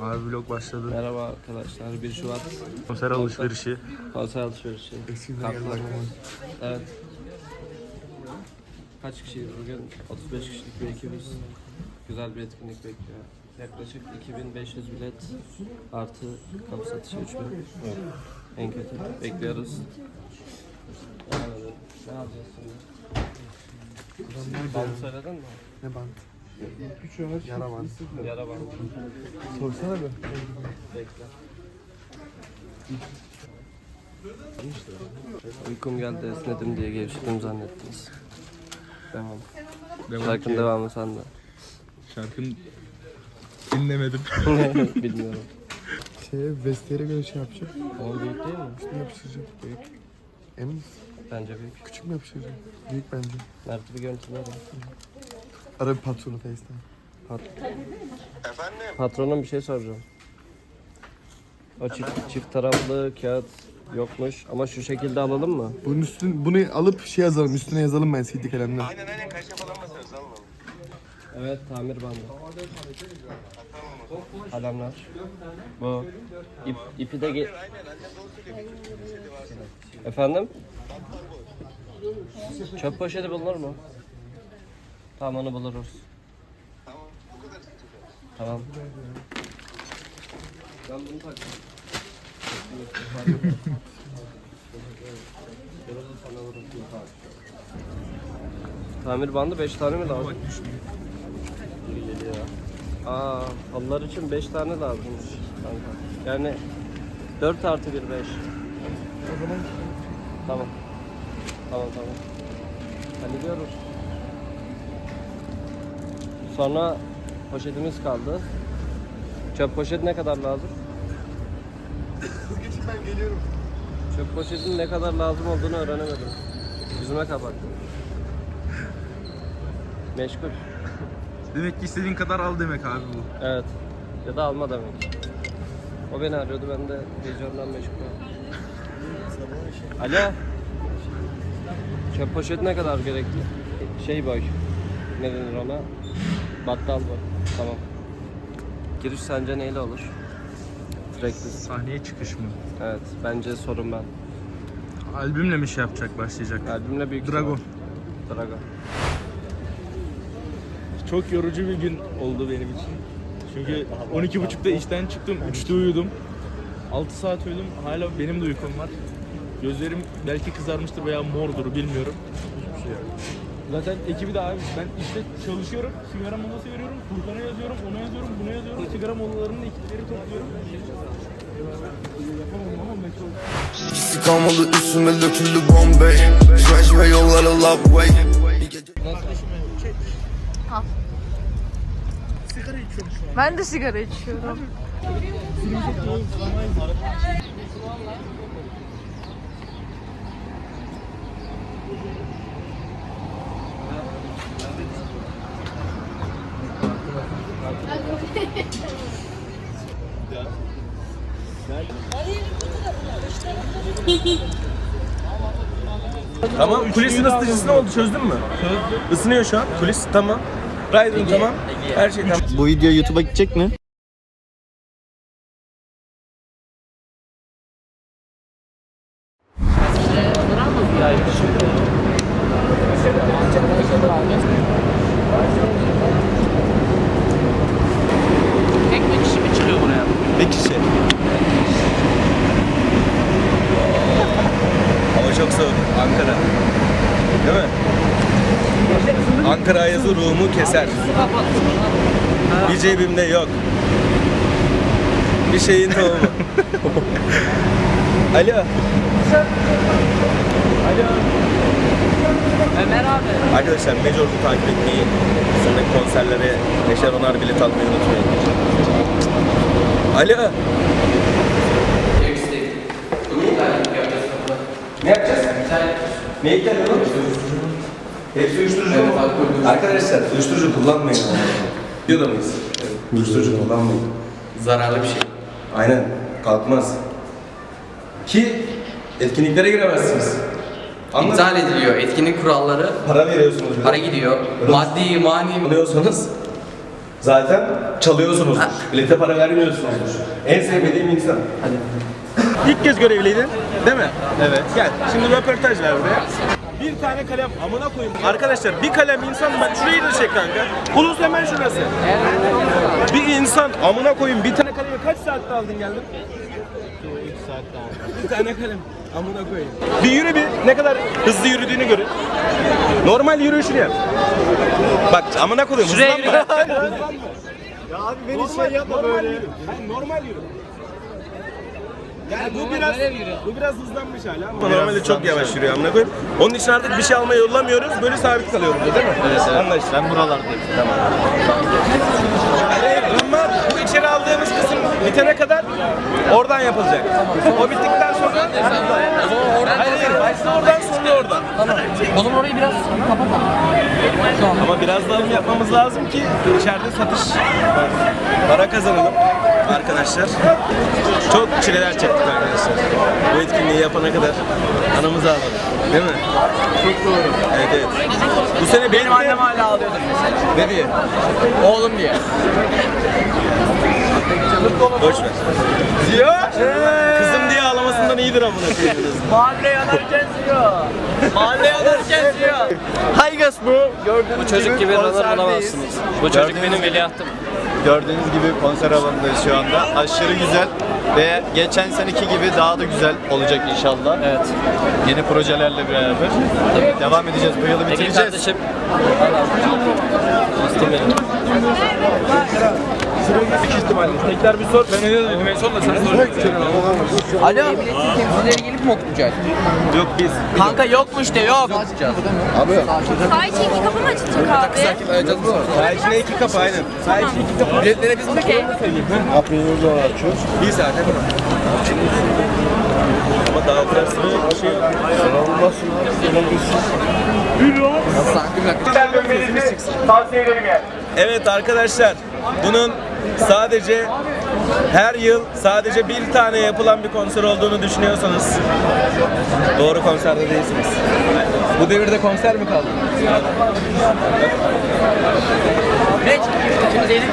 Abi vlog başladı. Merhaba arkadaşlar. 1 Şubat Konser alışverişi. konser alışverişi. Kartlar. Evet. Kaç kişiyiz bugün? 35 kişilik bir ekibiz. Güzel bir etkinlik bekliyor. Yaklaşık 2500 bilet artı kapı satışı 3000. En kötü. Bekliyoruz. Yani ne alacağız şimdi? Bant söyledin mi? Ne bant? Yara bant. Yara bant. Sorsana be. Bekle. Uykum geldi esnedim diye gevşedim zannettiniz. Devam. Şarkının devamı sende. Şarkın dinlemedim. Bilmiyorum. Şey, Vestel'e göre şey yapacak. Ama büyük değil mi? Ne yapıştıracak? Büyük. Emin misin? Bence büyük. Küçük mü yapıştıracak? Büyük bence. Mert'i bir görüntüler mi? Ara bir patronu FaceTime. Patronum bir şey soracağım. O çift, çift taraflı kağıt yokmuş ama şu şekilde alalım mı? Bunun üstün, bunu alıp şey yazalım, üstüne yazalım ben CD kalemle. Aynen aynen kaşe falan basarız alma. Evet tamir bandı. Kalemler. Bu. İp, ipi de ge-. Efendim? Çöp poşeti bulunur mu? Tamam onu buluruz. Tamam bu kadar. Tamam. Ben bunu takacağım. Tamir bandı 5 tane mi lazım? Aa, halılar için 5 tane lazımmış kanka. Yani 4 artı 1 5. O zaman Tamam. Tamam tamam. Hallediyoruz. Sonra poşetimiz kaldı. Çöp poşeti ne kadar lazım? Geçin ben geliyorum. Çöp poşetinin ne kadar lazım olduğunu öğrenemedim. Yüzüme kapattım. Meşgul. Demek ki istediğin kadar al demek abi bu. Evet. Ya da alma demek. O beni arıyordu ben de heyecandan meşgul oldum. Alo. Çöp poşeti ne kadar gerekli? Şey boy. Ne denir ona? Battal boy. Tamam. Giriş sence neyle olur? Trackli. Sahneye çıkış mı? Evet. Bence sorun ben. Albümle mi şey yapacak, başlayacak? Albümle büyük Dragon. ihtimal. Dragon. Çok yorucu bir gün oldu benim için. Çünkü 12.30'da işten çıktım, 3'te uyudum. 6 saat uyudum, hala benim de uykum var. Gözlerim belki kızarmıştır veya mordur bilmiyorum. Zaten ekibi de abi ben işte çalışıyorum, sigara molası veriyorum, Furkan'a yazıyorum, ona yazıyorum, buna yazıyorum. Sigara molalarının ekipleri topluyorum. İkisi kalmadı üstüme döküldü Bombay Fresh ve yollara love way Bir gece Ben de sigara içiyorum. Tamam, kulisin ısıtıcısı ne oldu çözdün mü? Çözdüm. Isınıyor şu an, kulis tamam. Raydın tamam. Her şey tamam. Bu video YouTube'a gidecek mi? Bir kişi. Hava çok soğuk. Ankara. Değil mi? Ankara ayazı ruhumu keser. Bir cebimde yok. Bir şeyin tohumu. Alo. Alo. Ömer abi. Arkadaşlar Major'u takip etmeyi, sonraki konserlere beşer onar bilet almayı unutmayın. Alo. Ne yapacağız? Ne iptal oğlum? Hepsi uyuşturucu mu? Arkadaşlar uyuşturucu kullanmayın. Videoda mıyız? Uyuşturucu kullanmayın. Zararlı bir şey. Aynen. Kalkmaz. Ki etkinliklere giremezsiniz. Anladın? İptal ediliyor. Etkinlik kuralları Para veriyorsunuz. bir de. para gidiyor. Maddi, mani alıyorsanız Zaten çalıyorsunuz. Bilete para vermiyorsunuzdur. En sevmediğim insan. İlk kez görevliydin değil mi? Evet. Gel şimdi röportaj ver buraya. Bir tane kalem amına koyayım. Arkadaşlar bir kalem insan ben şurayı da çek kanka. Ulus hemen şurası. Bir insan amına koyayım bir tane kalemi kaç saatte aldın geldin? 3 saatte aldım. Bir tane kalem amına koyayım. Bir yürü bir ne kadar hızlı yürüdüğünü görün. Normal yürüyüşünü yap. Bak amına koyayım hızlanma. ya abi beni şey yapma böyle. Ben normal yürü. Yani bu biraz bu biraz hızlanmış hala ama normalde çok yavaş yürüyor amına koyayım. Onun için artık bir şey almaya yollamıyoruz. Böyle sabit kalıyor burada değil mi? Evet, evet. Anlaştık. Ben buralardayım. Tamam. Hayır, ama bu içeri aldığımız kısım bitene kadar oradan yapılacak. O bittikten sonra Hayır, hayır. Başta oradan sonra oradan. O zaman orayı biraz kapat. Ama biraz daha yapmamız lazım ki içeride satış para kazanalım arkadaşlar. Çok çileler çektik arkadaşlar. Bu etkinliği yapana kadar anamızı ağladık. Değil mi? Çok doğru. Evet evet. Bu sene benim annem hala ağlıyordur mesela. Ne diye? Oğlum diye. Boş ver. Diyor. Kızım diye ağlamasından iyidir amına koyayım. Mahalle yanarken diyor. Mahalle yanarken diyor. Haygas bu. Gördüğünüz Bu çocuk gibi runner bulamazsınız. Bu çocuk benim veliahtım. Gördüğünüz gibi konser alanındayız şu anda. Aşırı güzel ve geçen seneki gibi daha da güzel olacak inşallah. Evet. Yeni projelerle beraber devam edeceğiz. Bu yılı Ege bitireceğiz. kardeşim. Dostum benim. Büyük ihtimalle. Tekrar bir sor. Ben ne dedim? En son da sen sor. Alo. Temsilcileri gelip mi okutacak? Yok biz. Kanka yokmuş de yok. Sağ içi iki kapı mı açılacak abi? Sağ içine iki kapı aynen. Sağ içine iki kapı. Biletlere biz mi? Okey. Bir saat mi? Ama daha operasyonu şey yok. Evet arkadaşlar bunun sadece her yıl sadece bir tane yapılan bir konser olduğunu düşünüyorsanız doğru konserde değilsiniz. Bu devirde konser mi kaldı? Zeynep